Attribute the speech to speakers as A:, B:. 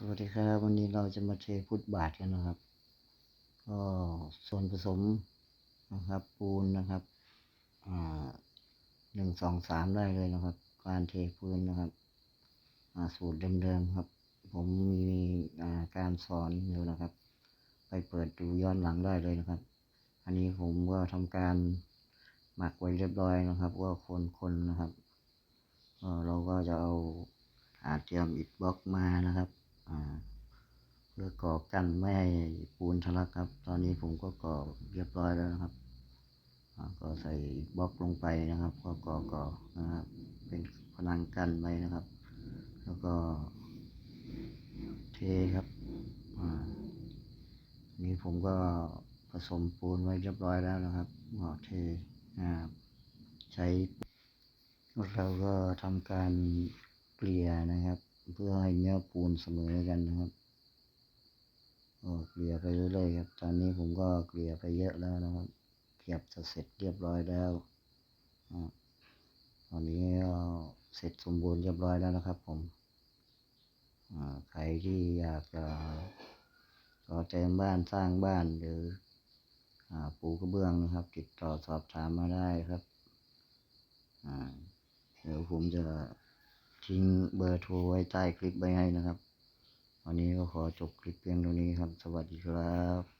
A: สวัสดีครับวันนี้เราจะมาเทฟุตบาทกันนะครับ ก็ส่วนผสมนะครับ ปูนนะครับหนึ่งสองสามได้เลยนะครับ การเทพื้นนะครับสูตรเดิมๆครับ ผมมีการสอนอยู่นะครับ ไปเปิดดูย้อนหลังได้เลยนะครับ อันนี้ผมก็ทำการหมักไว้เรียบร้อยนะครับ ว่าคนๆนะครับเราก็จะเอาอาเตรียมอิฐบล็อกมานะครับ เพื่อก่อกันไม่ให้ปูนทะลักครับ ตอนนี้ผมก็ก่อเรียบร้อยแล้วนะครับก็ใส่บล็อกลงไปนะครับ ก็ก่อก่อนะครับ เป็นผนังกันไว้นะครับ แล้วก็เทครับอ่านี่ผมก็ผสมปูนไว้เรียบร้อยแล้วนะครับก็เทนะครับใช้เราก็ทำการเกลี่ยนะครับ เพื่อให้เนื้อปูนเสมอกันนะครับก็เกลี่ยไปเรื่อยๆครับ ตอนนี้ผมก็เกลี่ยไปเยอะแล้วนะครับ เกือบจะเสร็จเรียบร้อยแล้วอ่าตอนนี้ก็เสร็จสมบูรณ์เรียบร้อยแล้วนะครับ ผมอ่าใครที่อยากจะต่อเติมบ้านสร้างบ้านหรืออาปูกระเบื้องนะครับ ติดต่อสอบถามมาได้ครับอ่าเดี๋ยวผมจะ ทิ้งเบอร์โทรไว้ใต้คลิปไว้ให้นะครับ วันนี้ก็ขอจบคลิปเพียงเท่านี้ครับ สวัสดีครับ